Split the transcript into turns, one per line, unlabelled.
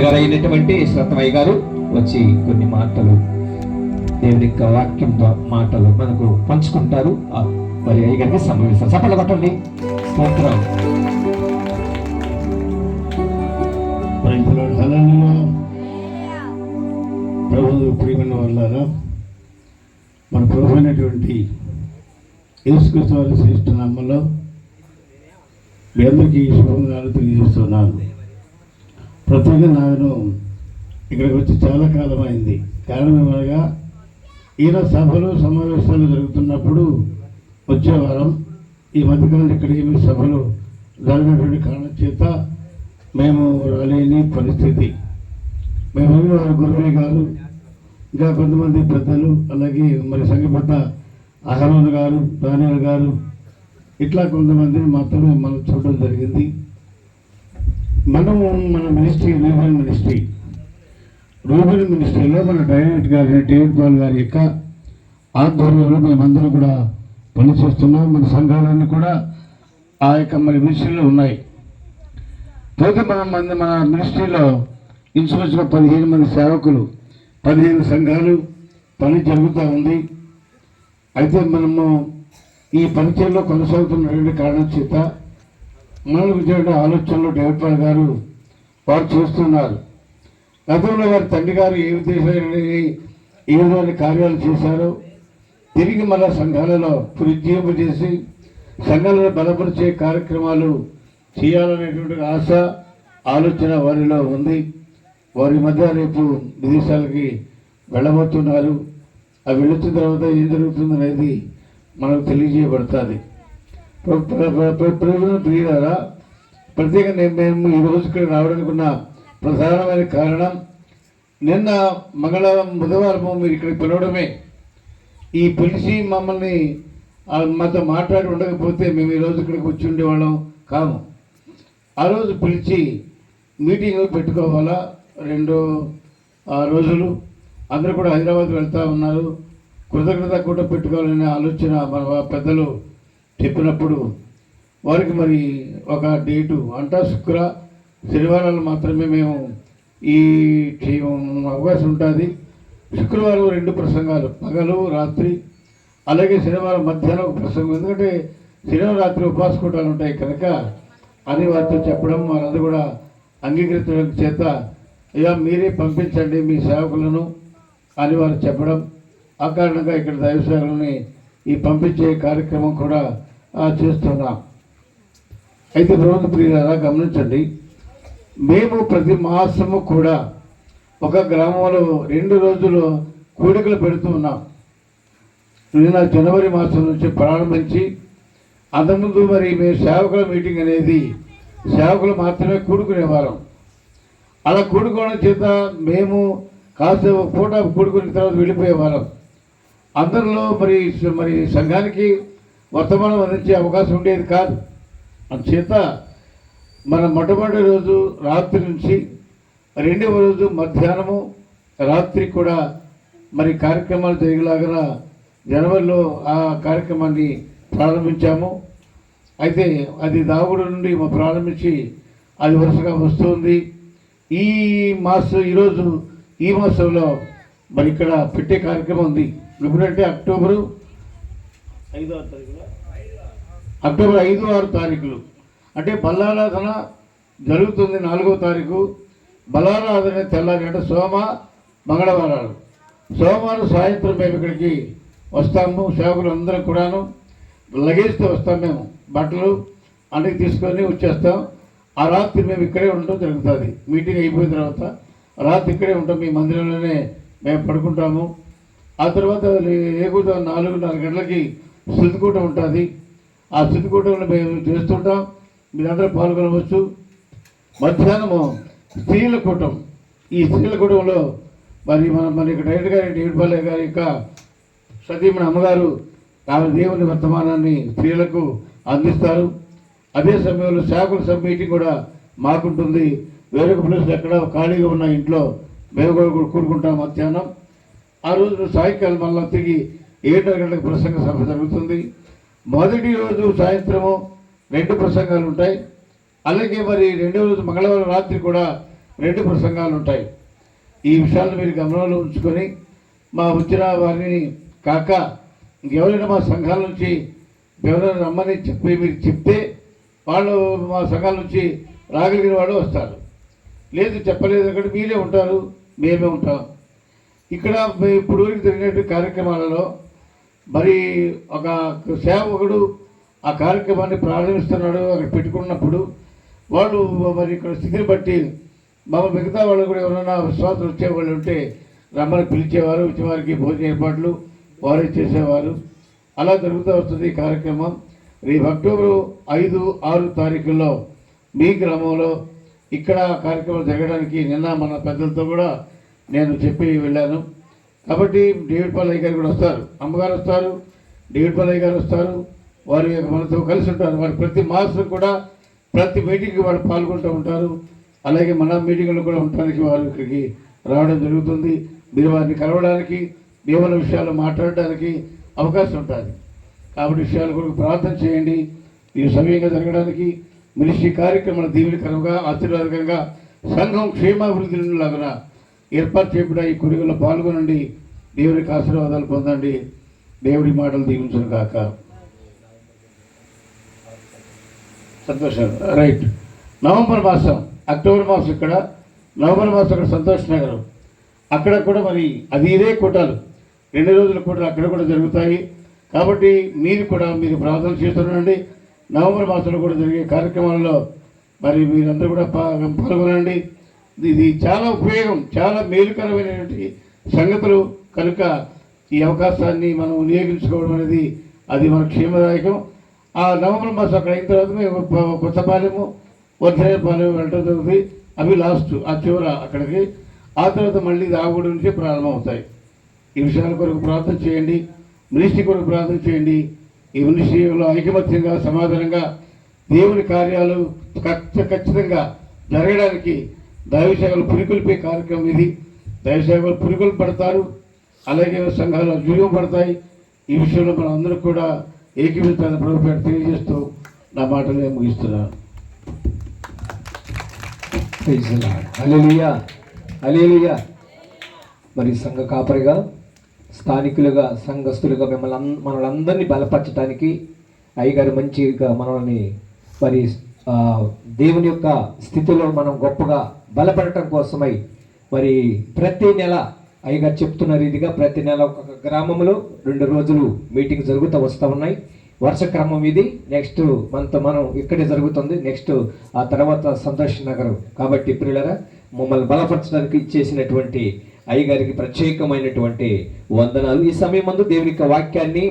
గారైనటువంటి శ్రతమయ్య గారు వచ్చి కొన్ని మాటలు దేవుని యొక్క వాక్యంతో మాటలు మనకు పంచుకుంటారు. మరి అయ్య గారికి సంభవిస్తారు చప్పట్లు కొట్టండి. స్తోత్రం.
ప్రైజ్ ప్రభు ప్రియమైన వాళ్ళారా మన ప్రభు అయినటువంటి యేసుకృష్ణ వారి శ్రేష్ఠ నామంలో మీ అందరికీ శుభంగా తెలియజేస్తున్నాను. ప్రత్యేకంగా నేను ఇక్కడికి వచ్చి చాలా కాలం అయింది కారణం ఏమనగా ఈయన సభలు సమావేశాలు జరుగుతున్నప్పుడు వచ్చేవారం ఈ మధ్యకాలంలో ఇక్కడ ఏమి సభలు జరిగినటువంటి కారణం చేత మేము రాలేని పరిస్థితి. మేము వారి గురువే గారు ఇంకా కొంతమంది పెద్దలు అలాగే మరి సంఘపడ్డ అహరోన్ గారు దానియాల్ గారు ఇట్లా కొంతమందిని మాత్రమే మనం చూడడం జరిగింది. మనము మన మినిస్ట్రీ రూబల్ మినిస్ట్రీ రూరల్ మినిస్ట్రీలో మన డైరెక్ట్ గారి డేవిడ్ పాల్ గారి యొక్క ఆధ్వర్యంలో మేమందరం కూడా పనిచేస్తున్నాం. మన సంఘాలన్నీ కూడా ఆ యొక్క మరి మినిస్ట్రీలో ఉన్నాయి. పోతే మన మంది మన మినిస్ట్రీలో ఇన్సూరెన్స్గా పదిహేను మంది సేవకులు పదిహేను సంఘాలు పని జరుగుతూ ఉంది. అయితే మనము ఈ పరిచయంలో కొనసాగుతున్నటువంటి కారణం చేత మనకు చేయడం ఆలోచనలు డేవిడ్ గారు వారు చేస్తున్నారు. గతంలో వారి తండ్రి గారు ఏ విధంగా ఏ విధమైన కార్యాలు చేశారో తిరిగి మన సంఘాలలో పునరుజ్జీవింపజేసి సంఘాలను బలపరిచే కార్యక్రమాలు చేయాలనేటువంటి ఆశ ఆలోచన వారిలో ఉంది. వారి మధ్య రేపు విదేశాలకి వెళ్ళబోతున్నారు. ఆ వెళ్ళొచ్చిన తర్వాత ఏం జరుగుతుంది అనేది మనకు తెలియజేయబడుతుంది. ప్రియులారా ప్రత్యేకంగా మేము ఈ రోజు ఇక్కడ రావడానికి ఉన్న ప్రధానమైన కారణం నిన్న మంగళవారం బుధవారం మీరు ఇక్కడికి పిలవడమే. ఈ పిలిచి మమ్మల్ని మాతో మాట్లాడి ఉండకపోతే మేము ఈరోజు ఇక్కడికి వచ్చి ఉండేవాళ్ళం కాము. ఆ రోజు పిలిచి మీటింగ్ పెట్టుకోవాలా? రెండు రోజులు. అందరూ కూడా హైదరాబాద్ వెళ్తూ ఉన్నారు. కృతజ్ఞత కూడా పెట్టుకోవాలనే ఆలోచన మన పెద్దలు చెప్పినప్పుడు వారికి మరి ఒక డేటు అంటా శుక్ర శనివారాలు మాత్రమే మేము ఈ అవకాశం ఉంటుంది. శుక్రవారం రెండు ప్రసంగాలు పగలు రాత్రి అలాగే శనివారం మధ్యాహ్నం ఒక ప్రసంగం. ఎందుకంటే శనివారం రాత్రి ఉపాసకూటాలు ఉంటాయి కనుక అని వారితో చెప్పడం వారందరూ కూడా అంగీకరించడం చేత అయ్యా మీరే పంపించండి మీ సేవకులను అని వారు చెప్పడం. ఆ కారణంగా ఇక్కడ దైవ ఈ పంపించే కార్యక్రమం కూడా చేస్తున్నాం. అయితే ప్రభుత్వ ప్రియులారా గమనించండి. మేము ప్రతి మాసము కూడా ఒక గ్రామంలో రెండు రోజులు కోడికలు పెడుతూ ఉన్నాం. నిన్న జనవరి మాసం నుంచి ప్రారంభించి అంతకుముందు మరి మేము సేవకుల మీటింగ్ అనేది సేవకులు మాత్రమే కూడుకునేవారం అలా కూడుకోవడం చేత మేము కాస్త ఒక పూట కూడుకున్న తర్వాత వెళ్ళిపోయేవారం అందరిలో మరి మరి సంఘానికి వర్తమానం అందించే అవకాశం ఉండేది కాదు. అందుచేత మన మొట్టమొదటి రోజు రాత్రి నుంచి రెండవ రోజు మధ్యాహ్నము రాత్రి కూడా మరి కార్యక్రమాలు జరిగేలాగా జనవరిలో ఆ కార్యక్రమాన్ని ప్రారంభించాము. అయితే అది దాగుడు నుండి మా ప్రారంభించి అది వరుసగా వస్తుంది. ఈ మాసం ఈరోజు ఈ మాసంలో మరి ఇక్కడ పెట్టే కార్యక్రమం ఉంది. ఎప్పుడంటే అక్టోబరు ఐదో తారీఖున అక్టోబర్ ఐదు ఆరు తారీఖులు. అంటే బల్లారాధన జరుగుతుంది నాలుగో తారీఖు. బల్లారాధన తెల్లారి అంటే సోమ మంగళవారాలు. సోమవారం సాయంత్రం మేము ఇక్కడికి వస్తాము. సేవకులు అందరం కూడాను. లగేజ్తో వస్తాం మేము. బట్టలు అన్నిటి తీసుకొని వచ్చేస్తాం. ఆ రాత్రి మేము ఇక్కడే ఉండటం జరుగుతుంది. మీటింగ్ అయిపోయిన తర్వాత రాత్రి ఇక్కడే ఉంటాం. మీ మందిరంలోనే మేము పడుకుంటాము. ఆ తర్వాత ఏగుతా నాలుగున్నర గంటలకి శృతికూటం ఉంటుంది. ఆ శృతికూటంలో మేము చేస్తుంటాం. మీరందరూ పాల్గొనవచ్చు. మధ్యాహ్నము స్త్రీల కూటం. ఈ స్త్రీల కూటంలో మరి మన మన ఇక్కడ డైరెక్ట్ గారి డేవిడ్ గారి యొక్క సతీమణి అమ్మగారు ఆమె దేవుని వర్తమానాన్ని స్త్రీలకు అందిస్తారు. అదే సమయంలో శాఖల సబ్ మీటింగ్ కూడా మాకుంటుంది. వేరొక ప్లేస్ ఎక్కడ ఖాళీగా ఉన్న ఇంట్లో మేము కూడా కూడుకుంటాం మధ్యాహ్నం. ఆ రోజు సాయంకాలం మళ్ళీ తిరిగి ఏడు గంటలకు ప్రసంగ సభ జరుగుతుంది. మొదటి రోజు సాయంత్రము రెండు ప్రసంగాలు ఉంటాయి అలాగే మరి రెండవ రోజు మంగళవారం రాత్రి కూడా రెండు ప్రసంగాలు ఉంటాయి ఈ విషయాలను మీరు గమనంలో ఉంచుకొని మా వచ్చిన వారిని కాక ఇంకెవరైనా మా సంఘాల నుంచి ఎవరైనా రమ్మని చెప్పి మీరు చెప్తే వాళ్ళు మా సంఘాల నుంచి రాగలిగిన వాళ్ళు వస్తారు. లేదు చెప్పలేదు అక్కడ మీరే ఉంటారు మేమే ఉంటాం. ఇక్కడ ఇప్పుడు వరకు జరిగినటువంటి కార్యక్రమాలలో మరి ఒక సేవకుడు ఆ కార్యక్రమాన్ని ప్రారంభిస్తున్నాడు అక్కడ పెట్టుకున్నప్పుడు వాళ్ళు మరి ఇక్కడ స్థితిని బట్టి మా మిగతా వాళ్ళు కూడా ఎవరైనా విశ్వాసం వచ్చేవాళ్ళు ఉంటే రమ్మని పిలిచేవారు వచ్చే వారికి భోజన ఏర్పాట్లు వారే చేసేవారు. అలా జరుగుతూ వస్తుంది ఈ కార్యక్రమం. రేపు అక్టోబర్ ఐదు ఆరు తారీఖుల్లో మీ గ్రామంలో ఇక్కడ కార్యక్రమం జరగడానికి నిన్న మన పెద్దలతో కూడా నేను చెప్పి వెళ్ళాను. కాబట్టి డేవిడ్ పల్లయ్య గారు కూడా వస్తారు. అమ్మగారు వస్తారు. డేవిడ్ పల్లయ్య గారు వస్తారు. వారి యొక్క మనతో కలిసి ఉంటారు. వారి ప్రతి మాసం కూడా ప్రతి మీటింగ్కి వాళ్ళు పాల్గొంటూ ఉంటారు. అలాగే మన మీటింగ్లో కూడా ఉండడానికి వారు ఇక్కడికి రావడం జరుగుతుంది. మీరు వారిని కలవడానికి దేవుని విషయాలు మాట్లాడడానికి అవకాశం ఉంటుంది. కాబట్టి విషయాల కొరకు ప్రార్థన చేయండి. మీరు సమయంగా జరగడానికి మినిస్ట్రీ కార్యక్రమాల దీవెనకరంగా ఆశీర్వాదకంగా సంఘం క్షేమాభివృద్ధి లాగా ఏర్పాటు చేయబడిన ఈ కొడుకులో పాల్గొనండి. దేవుడికి ఆశీర్వాదాలు పొందండి. దేవుడి మాటలు దీవించను కాక సంతోషం. రైట్. నవంబర్ మాసం అక్టోబర్ మాసం ఇక్కడ. నవంబర్ మాసం అక్కడ సంతోష్ నగరం. అక్కడ కూడా మరి అది ఇదే కూటాలు. రెండు రోజుల కూటలు అక్కడ కూడా జరుగుతాయి. కాబట్టి మీరు కూడా మీరు ప్రార్థన చేస్తుండండి నవంబర్ మాసంలో కూడా జరిగే కార్యక్రమాల్లో మరి మీరందరూ కూడా పాల్గొనండి. ఇది చాలా ఉపయోగం చాలా మేలుకరమైనటువంటి సంగతులు. కనుక ఈ అవకాశాన్ని మనం వినియోగించుకోవడం అనేది అది మన క్షేమదాయకం. ఆ నవంబర్ మాసం అక్కడ అయిన తర్వాత మేము కొ- కొత్తపాలెము వర్ధనేపాలెం వెళ్ళడం జరుగుతుంది. అవి లాస్ట్ ఆ చివర అక్కడికి. ఆ తర్వాత మళ్ళీ దాగుడు నుంచి ప్రారంభం అవుతాయి ఈ విషయాల కొరకు ప్రార్థన చేయండి. మినిస్ట్రీ కొరకు ప్రార్థన చేయండి. ఈ మినిస్ట్రీలో ఐకమత్యంగా సమాధానంగా దేవుని కార్యాలు ఖచ్చితంగా జరగడానికి దైవసేవలు పురికొల్పే కార్యక్రమం ఇది. దైవసేవలు పురికొలు పడతారు. అలాగే సంఘాలు అర్జునం పడతాయి. ఈ విషయంలో మనం అందరూ కూడా ఏకీభవించాలని ప్రభుత్వం తెలియజేస్తూ నా మాటలు నేను ముగిస్తున్నాను
అలీలియా అలెలుయా మరి సంఘ కాపరిగా స్థానికులుగా సంఘస్థులుగా మిమ్మల్ని అన్- మనల్ని అందరినీ బలపరచడానికి అయ్యగారు మంచిగా మనల్ని మరి దేవుని యొక్క స్థితిలో మనం గొప్పగా బలపడటం కోసమై మరి ప్రతి నెల అయ్యగారు చెప్తున్న రీతిగా ప్రతి నెల ఒక్కొక్క గ్రామంలో రెండు రోజులు మీటింగ్ జరుగుతూ వస్తూ ఉన్నాయి. వరుస క్రమం ఇది. నెక్స్ట్ మనతో మనం ఇక్కడే జరుగుతుంది. నెక్స్ట్ ఆ తర్వాత సంతోష్ నగర్ కాబట్టి ప్రియులరా మమ్మల్ని బలపరచడానికి ఇచ్చేసినటువంటి అయ్యగారికి ప్రత్యేకమైనటువంటి వందనాలు. ఈ సమయం ముందు దేవుని యొక్క వాక్యాన్ని